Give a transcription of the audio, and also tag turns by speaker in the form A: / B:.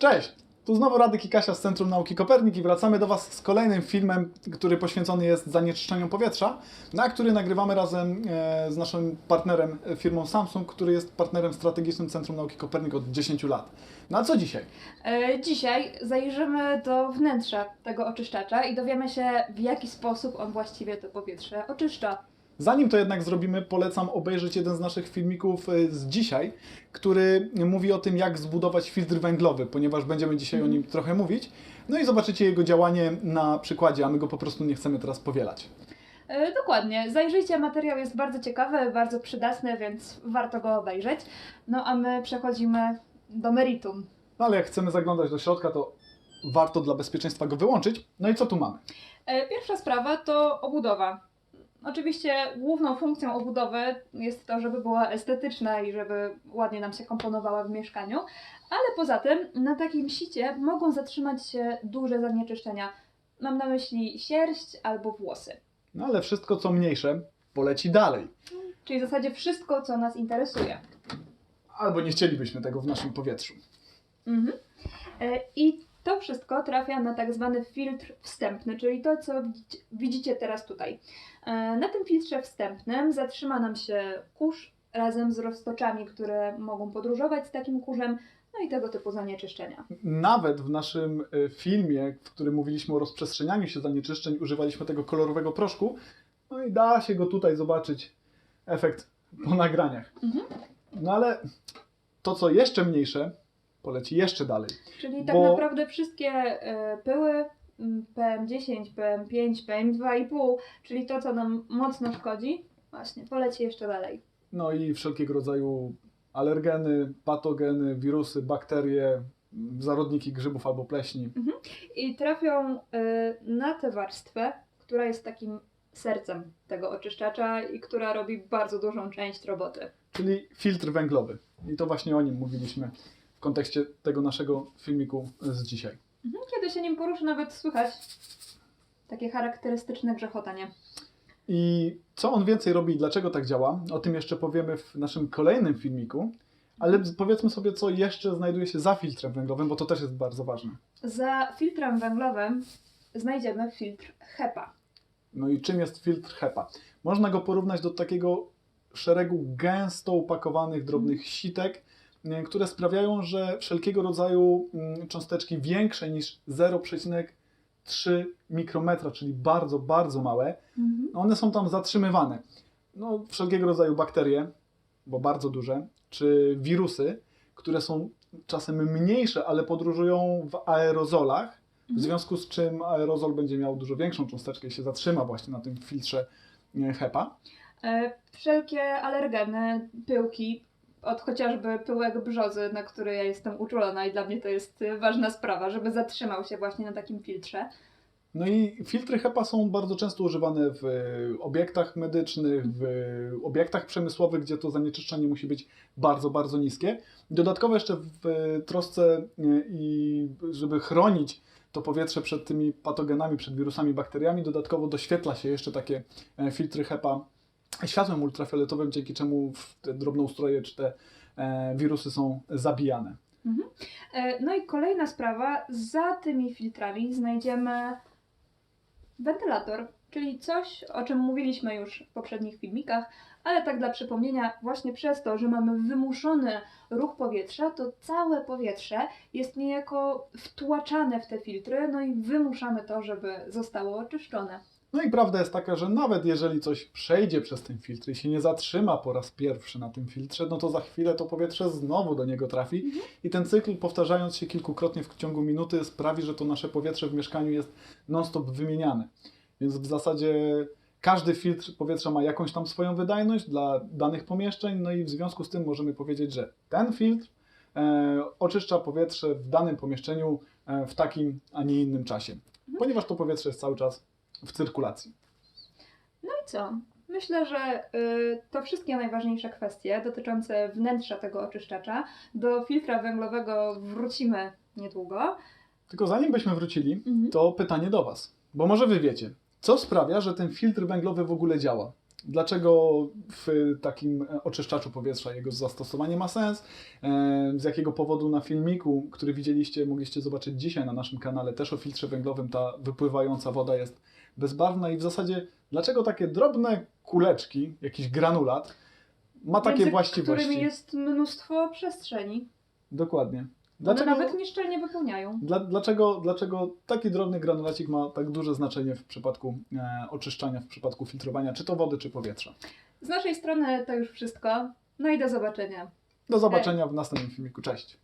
A: Cześć! Tu znowu Radek i Kasia z Centrum Nauki Kopernik i wracamy do Was z kolejnym filmem, który poświęcony jest zanieczyszczeniu powietrza, na który nagrywamy razem e, z naszym partnerem, e, firmą Samsung, który jest partnerem strategicznym Centrum Nauki Kopernik od 10 lat. No a co dzisiaj?
B: E, Dzisiaj zajrzymy do wnętrza tego oczyszczacza i dowiemy się, w jaki sposób on właściwie to powietrze oczyszcza.
A: Zanim to jednak zrobimy, polecam obejrzeć jeden z naszych filmików e, z dzisiaj, który mówi o tym, jak zbudować filtr węglowy, ponieważ będziemy dzisiaj o nim trochę mówić. No i zobaczycie jego działanie na przykładzie, a my go po prostu nie chcemy teraz powielać.
B: E, Dokładnie, zajrzyjcie, materiał jest bardzo ciekawy, bardzo przydatny, więc warto go obejrzeć. No a my przechodzimy do meritum.
A: No ale jak chcemy zaglądać do środka, to warto dla bezpieczeństwa go wyłączyć. No i co tu mamy?
B: E, Pierwsza sprawa to obudowa. Oczywiście główną funkcją obudowy jest to, żeby była estetyczna i żeby ładnie nam się komponowała w mieszkaniu, ale poza tym na takim sicie mogą zatrzymać się duże zanieczyszczenia. Mam na myśli sierść albo włosy.
A: No ale wszystko co mniejsze poleci dalej.
B: Czyli w zasadzie wszystko, co nas interesuje.
A: Albo nie chcielibyśmy tego w naszym powietrzu.
B: Mhm. E, I to wszystko trafia na tak zwany filtr wstępny, czyli to, co widzicie, teraz tutaj. E, Na tym filtrze wstępnym zatrzyma nam się kurz razem z roztoczami, które mogą podróżować z takim kurzem, no i tego typu zanieczyszczenia.
A: Nawet w naszym e, filmie, w którym mówiliśmy o rozprzestrzenianiu się zanieczyszczeń, używaliśmy tego kolorowego proszku. No i da się go tutaj zobaczyć efekt po nagraniach.
B: Mhm.
A: No ale to, co jeszcze mniejsze, poleci jeszcze dalej.
B: Czyli tak
A: Bo-
B: naprawdę wszystkie e, pyły m, PM10, PM5, PM2,5, czyli to, co nam mocno szkodzi, właśnie poleci jeszcze dalej.
A: No i wszelkiego rodzaju alergeny, patogeny, wirusy, bakterie, zarodniki grzybów albo pleśni.
B: i trafią y, na tę warstwę, która jest takim sercem tego oczyszczacza i która robi bardzo dużą część roboty.
A: czyli filtr węglowy. I to właśnie o nim mówiliśmy w kontekście tego naszego filmiku z dzisiaj.
B: Mhm, Kiedy się nim poruszy, nawet słychać takie charakterystyczne grzechotanie.
A: I co on więcej robi i dlaczego tak działa, o tym jeszcze powiemy w naszym kolejnym filmiku. Ale powiedzmy sobie, co jeszcze znajduje się za filtrem węglowym, bo to też jest bardzo ważne.
B: Za filtrem węglowym znajdziemy filtr HEPA.
A: No i czym jest filtr HEPA? Można go porównać do takiego szeregu gęsto upakowanych drobnych sitek, e, które sprawiają, że wszelkiego rodzaju mm, cząsteczki większe niż 0,3 mikrometra, czyli bardzo, bardzo małe, no one są tam zatrzymywane. No, wszelkiego rodzaju bakterie, bo bardzo duże, czy wirusy, które są czasem mniejsze, ale podróżują w aerozolach, w
B: Mhm.
A: związku z czym aerozol będzie miał dużo większą cząsteczkę i się zatrzyma właśnie na tym filtrze e, HEPA.
B: E, Wszelkie alergeny, pyłki, od chociażby pyłek brzozy, na który ja jestem uczulona i dla mnie to jest ważna sprawa, żeby zatrzymał się właśnie na takim filtrze.
A: No i filtry HEPA są bardzo często używane w obiektach medycznych, w obiektach przemysłowych, gdzie to zanieczyszczenie musi być bardzo, bardzo niskie. Dodatkowo jeszcze w trosce e, i żeby chronić to powietrze przed tymi patogenami, przed wirusami, bakteriami, dodatkowo doświetla się jeszcze takie e, filtry HEPA światłem ultrafioletowym, dzięki czemu te drobnoustroje czy te e, wirusy są zabijane.
B: E, No i kolejna sprawa, za tymi filtrami znajdziemy wentylator, czyli coś, o czym mówiliśmy już w poprzednich filmikach, ale tak dla przypomnienia, właśnie przez to, że mamy wymuszony ruch powietrza, to całe powietrze jest niejako wtłaczane w te filtry, no i wymuszamy to, żeby zostało oczyszczone.
A: No i prawda jest taka, że nawet jeżeli coś przejdzie przez ten filtr i się nie zatrzyma po raz pierwszy na tym filtrze, no to za chwilę to powietrze znowu do niego trafi
B: Mhm.
A: i ten cykl powtarzając się kilkukrotnie w ciągu minuty sprawi, że to nasze powietrze w mieszkaniu jest non-stop wymieniane. Więc w zasadzie każdy filtr powietrza ma jakąś tam swoją wydajność dla danych pomieszczeń, no i w związku z tym możemy powiedzieć, że ten filtr e, oczyszcza powietrze w danym pomieszczeniu e, w takim, a nie innym czasie, ponieważ to powietrze jest cały czas w cyrkulacji.
B: No i co? Myślę, że y, to wszystkie najważniejsze kwestie dotyczące wnętrza tego oczyszczacza. Do filtra węglowego wrócimy niedługo.
A: Tylko zanim byśmy wrócili,
B: Mhm.
A: to pytanie do Was. Bo może Wy wiecie, co sprawia, że ten filtr węglowy w ogóle działa? Dlaczego w takim e, oczyszczaczu powietrza jego zastosowanie ma sens? E, Z jakiego powodu na filmiku, który widzieliście, mogliście zobaczyć dzisiaj na naszym kanale, też o filtrze węglowym, ta wypływająca woda jest bezbarwna i w zasadzie dlaczego takie drobne kuleczki, jakiś granulat, ma takie
B: między
A: właściwości?
B: którymi jest mnóstwo przestrzeni.
A: Dokładnie.
B: One nawet nieszczelnie wypełniają.
A: Dla, dlaczego, dlaczego taki drobny granulacik ma tak duże znaczenie w przypadku e, oczyszczania, w przypadku filtrowania, czy to wody, czy powietrza?
B: Z naszej strony to już wszystko. No i do zobaczenia.
A: Do zobaczenia w następnym filmiku. Cześć!